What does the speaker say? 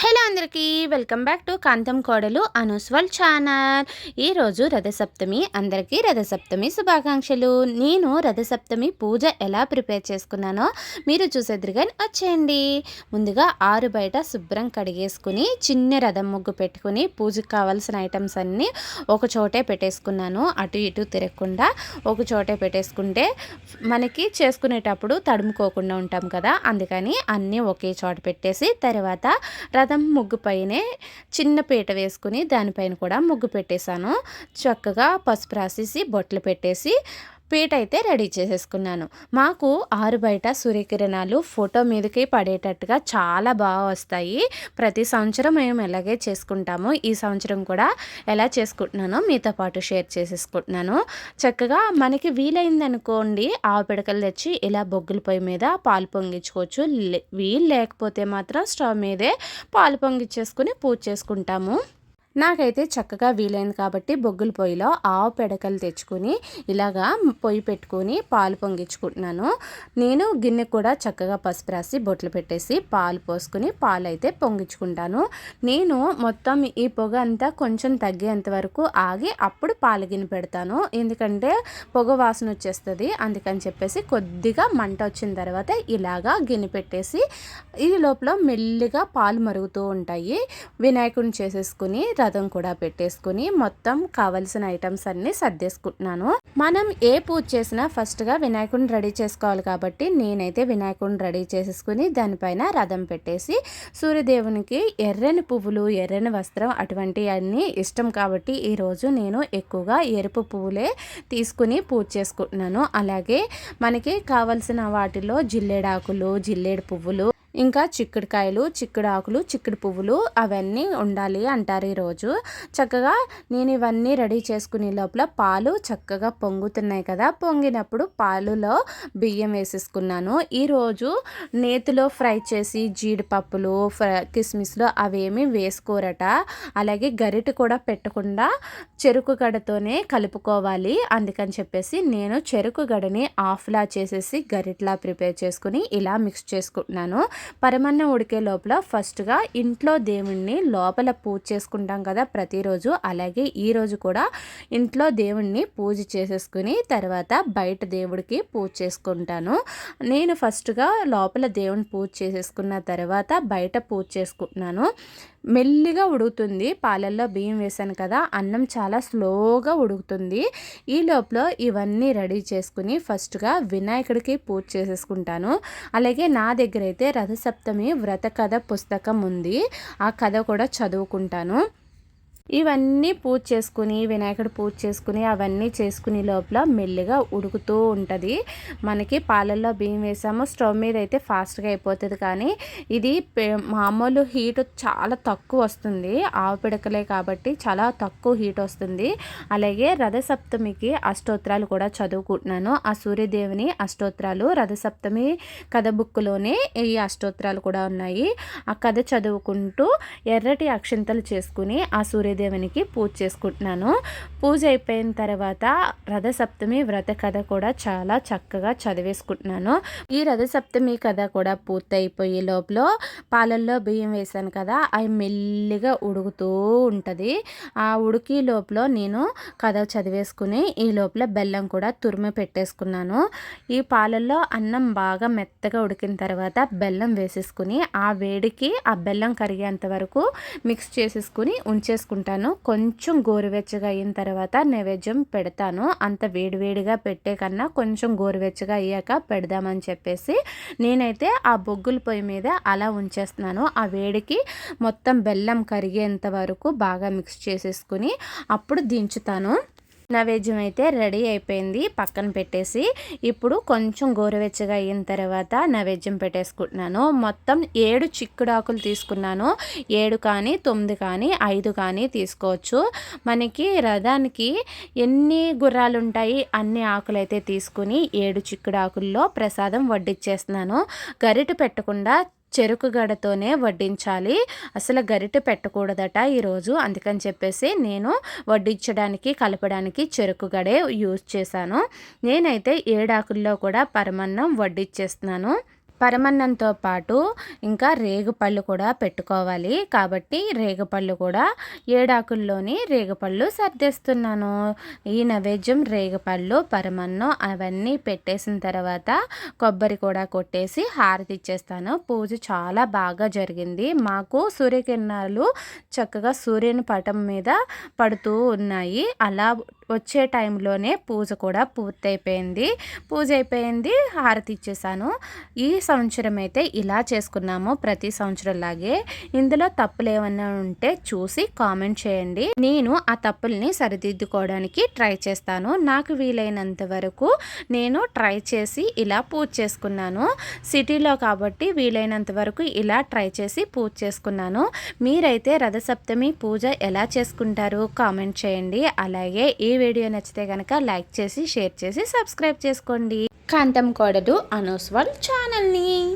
Hello అందరికీ welcome back to కాంతం కోడలు అనుస్వల్ channel. ఈరోజు రథసప్తమి అందరికీ రథసప్తమి శుభాకాంక్షలు. నేను రథసప్తమి పూజ ఎలా ప్రిపేర్ చేసుకున్నానో మీరు చూసేద్దరుగా వచ్చేయండి. ముందుగా ఆరు బయట శుభ్రం కడిగేసుకుని చిన్న రథం ముగ్గు పెట్టుకుని పూజకు కావాల్సిన ఐటమ్స్ అన్నీ ఒక చోటే పెట్టేసుకున్నాను. అటు ఇటు తిరగకుండా ఒక చోటే పెట్టేసుకుంటే మనకి చేసుకునేటప్పుడు తడుముకోకుండా ఉంటాం కదా అందుకని అన్నీ ఒకే చోట పెట్టేసి తర్వాత రథం ముగ్గు పైనే చిన్న పీట వేసుకుని దానిపైన కూడా ముగ్గు పెట్టేశాను. చక్కగా పసుపు రాసేసి బొట్లు పెట్టేసి పీట అయితే రెడీ చేసేసుకున్నాను. మాకు ఆరు బయట సూర్యకిరణాలు ఫోటో మీదకి పడేటట్టుగా చాలా బాగా వస్తాయి. ప్రతి సంవత్సరం మేము ఎలాగే చేసుకుంటాము ఈ సంవత్సరం కూడా ఎలా చేసుకుంటున్నానో మీతో పాటు షేర్ చేసేసుకుంటున్నాను. చక్కగా మనకి వీలైంది అనుకోండి ఆవు పిడకలు తెచ్చి ఇలా బొగ్గుల పొయ్యి మీద పాలు పొంగించుకోవచ్చు. వీలు లేకపోతే మాత్రం స్టవ్ మీదే పాలు పొంగించేసుకుని పూజ చేసుకుంటాము. నాకైతే చక్కగా వీలైంది కాబట్టి బొగ్గుల పొయ్యిలో ఆవు పెడకలు తెచ్చుకొని ఇలాగా పొయ్యి పెట్టుకొని పాలు పొంగించుకుంటున్నాను. నేను గిన్నె కూడా చక్కగా పసుపు రాసి బొట్లు పెట్టేసి పాలు పోసుకుని పాలు అయితే పొంగించుకుంటాను. నేను మొత్తం ఈ పొగ అంతా కొంచెం తగ్గేంత వరకు ఆగి అప్పుడు పాలు గిన్నె పెడతాను. ఎందుకంటే పొగ వాసన వచ్చేస్తుంది అందుకని చెప్పేసి కొద్దిగా మంట వచ్చిన తర్వాత ఇలాగా గిన్నె పెట్టేసి ఈ లోపల మెల్లిగా పాలు మరుగుతూ ఉంటాయి. వినాయకుడిని చేసేసుకుని రథం కూడా పెట్టేసుకుని మొత్తం కావలసిన ఐటమ్స్ అన్ని సర్దేసుకుంటున్నాను. మనం ఏ పూజ చేసినా ఫస్ట్గా వినాయకుడిని రెడీ చేసుకోవాలి కాబట్టి నేనైతే వినాయకుడిని రెడీ చేసేసుకుని దానిపైన రథం పెట్టేసి సూర్యదేవునికి ఎర్రని పువ్వులు ఎర్రని వస్త్రం అటువంటివన్నీ ఇష్టం కాబట్టి ఈరోజు నేను ఎక్కువగా ఎరుపు పువ్వులే తీసుకుని పూజ చేసుకుంటున్నాను. అలాగే మనకి కావలసిన వాటిలో జిల్లేడాకులు జిల్లేడు పువ్వులు ఇంకా చిక్కుడుకాయలు చిక్కుడు ఆకులు చిక్కుడు పువ్వులు అవన్నీ ఉండాలి అంటారు ఈరోజు. చక్కగా నేను ఇవన్నీ రెడీ చేసుకునే లోపల పాలు చక్కగా పొంగుతున్నాయి కదా. పొంగినప్పుడు పాలులో బియ్యం వేసేసుకున్నాను. ఈరోజు నేతిలో ఫ్రై చేసి జీడిపప్పులు కిస్మిస్లు అవేమి వేసుకోరట. అలాగే గరిట కూడా పెట్టకుండా చెరుకు గడతోనే కలుపుకోవాలి. అందుకని చెప్పేసి నేను చెరుకు గడని ఆఫ్లా చేసేసి గరిట్లా ప్రిపేర్ చేసుకుని ఇలా మిక్స్ చేసుకుంటున్నాను. పరమన్నం ఉడికే లోపల ఫస్ట్గా ఇంట్లో దేవుణ్ణి లోపల పూజ చేసుకుంటాం కదా ప్రతిరోజు. అలాగే ఈరోజు కూడా ఇంట్లో దేవుణ్ణి పూజ చేసేసుకుని తర్వాత బయట దేవుడికి పూజ చేసుకుంటాను. నేను ఫస్ట్గా లోపల దేవుని పూజ చేసేసుకున్న తర్వాత బయట పూజ చేసుకుంటున్నాను. మెల్లిగా ఉడుకుతుంది. పాలల్లో బియ్యం వేసాను కదా అన్నం చాలా స్లోగా ఉడుకుతుంది. ఈ లోపల ఇవన్నీ రెడీ చేసుకుని ఫస్ట్గా వినాయకుడికి పూజ చేసేసుకుంటాను. అలాగే నా దగ్గర అయితే రథసప్తమి వ్రత కథ పుస్తకం ఉంది. ఆ కథ కూడా చదువుకుంటాను. ఇవన్నీ పూజ చేసుకుని వినాయకుడు పూజ చేసుకుని అవన్నీ చేసుకునే లోపల మెల్లిగా ఉడుకుతూ ఉంటుంది. మనకి పాలల్లో బియ్యం వేసాము. స్టవ్ మీద అయితే ఫాస్ట్గా అయిపోతుంది కానీ ఇది మామూలు హీట్ చాలా తక్కువ వస్తుంది. ఆవు పిడకలే కాబట్టి చాలా తక్కువ హీట్ వస్తుంది. అలాగే రథసప్తమికి అష్టోత్రాలు కూడా చదువుకుంటున్నాను. ఆ సూర్యదేవుని అష్టోత్రాలు రథసప్తమి కథ బుక్లోనే ఈ అష్టోత్రాలు కూడా ఉన్నాయి. ఆ కథ చదువుకుంటూ ఎర్రటి అక్షింతలు చేసుకుని ఆ సూర్య సూర్యదేవునికి పూజ చేసుకుంటున్నాను. పూజ అయిపోయిన తర్వాత రథసప్తమి వ్రత కథ కూడా చాలా చక్కగా చదివేసుకుంటున్నాను. ఈ రథసప్తమి కథ కూడా పూర్తయిపోయే లోపల పాలల్లో బియ్యం వేసాను కదా అవి మెల్లిగా ఉడుకుతూ ఉంటుంది. ఆ ఉడికి లోపల నేను కథ చదివేసుకుని ఈ లోపల బెల్లం కూడా తురిమి పెట్టేసుకున్నాను. ఈ పాలల్లో అన్నం బాగా మెత్తగా ఉడికిన తర్వాత బెల్లం వేసేసుకుని ఆ వేడికి ఆ బెల్లం కరిగేంత వరకు మిక్స్ చేసేసుకుని ఉంచేసుకుంటాను. పెట్టుకుంటాను. కొంచెం గోరువెచ్చగా అయిన తర్వాత నైవేద్యం పెడతాను. అంత వేడివేడిగా పెట్టే కన్నా కొంచెం గోరువెచ్చగా అయ్యాక పెడదామని చెప్పేసి నేనైతే ఆ బొగ్గుల పొయ్యి మీద అలా ఉంచేస్తున్నాను. ఆ వేడికి మొత్తం బెల్లం కరిగేంత వరకు బాగా మిక్స్ చేసేసుకుని అప్పుడు దించుతాను. నైవేద్యం అయితే రెడీ అయిపోయింది. పక్కన పెట్టేసి ఇప్పుడు కొంచెం గోరువెచ్చగా అయిన తర్వాత నైవేద్యం పెట్టేసుకుంటున్నాను. మొత్తం ఏడు చిక్కుడాకులు తీసుకున్నాను. ఏడు కానీ తొమ్మిది కానీ ఐదు కానీ తీసుకోవచ్చు. మనకి రథానికి ఎన్ని గుర్రాలు ఉంటాయి అన్ని ఆకులు అయితే తీసుకుని ఏడు చిక్కుడాకుల్లో ప్రసాదం వడ్డిచ్చేస్తున్నాను. గరిట పెట్టకుండా చెరుకు గడతోనే వడ్డించాలి. అసలు గరిటె పెట్టకూడదట ఈరోజు. అందుకని చెప్పేసి నేను వడ్డించడానికి కలపడానికి చెరుకు గడే యూజ్ చేశాను. నేనైతే ఏడాకుల్లో కూడా పరమన్నం వడ్డిచ్చేస్తున్నాను పరమన్నంతో పాటు ఇంకా రేగుపళ్ళు కూడా పెట్టుకోవాలి. కాబట్టి రేగుపళ్ళు కూడా ఏడాకుల్లోని రేగుపళ్ళు సర్దేస్తున్నాను. ఈ నైవేద్యం రేగుపళ్ళు పరమన్నం అవన్నీ పెట్టేసిన తర్వాత కొబ్బరి కూడా కొట్టేసి హారతి ఇచ్చేస్తాను. పూజ చాలా బాగా జరిగింది. మాకు సూర్యకిరణాలు చక్కగా సూర్యుని పటం మీద పడుతూ ఉన్నాయి. అలా వచ్చే టైంలోనే పూజ కూడా పూర్తయిపోయింది. పూజ అయిపోయింది. హారతి ఇచ్చేసాను. ఈ సంవత్సరం అయితే ఇలా చేసుకున్నాము ప్రతి సంవత్సరం లాగే ఇందులో తప్పులు ఏమన్నా ఉంటే చూసి కామెంట్ చేయండి. నేను ఆ తప్పుల్ని సరిదిద్దుకోవడానికి ట్రై చేస్తాను. నాకు వీలైనంత వరకు నేను ట్రై చేసి ఇలా పూజ చేసుకున్నాను. సిటీలో కాబట్టి వీలైనంత వరకు ఇలా ట్రై చేసి పూజ చేసుకున్నాను. మీరైతే రథసప్తమి పూజ ఎలా చేసుకుంటారు కామెంట్ చేయండి. అలాగే ఈ వీడియో నచ్చితే కనుక లైక్ చేసి షేర్ చేసి సబ్స్క్రైబ్ చేసుకోండి. కాంతం కోడలు అనోస్వాల్ ఛానల్ని.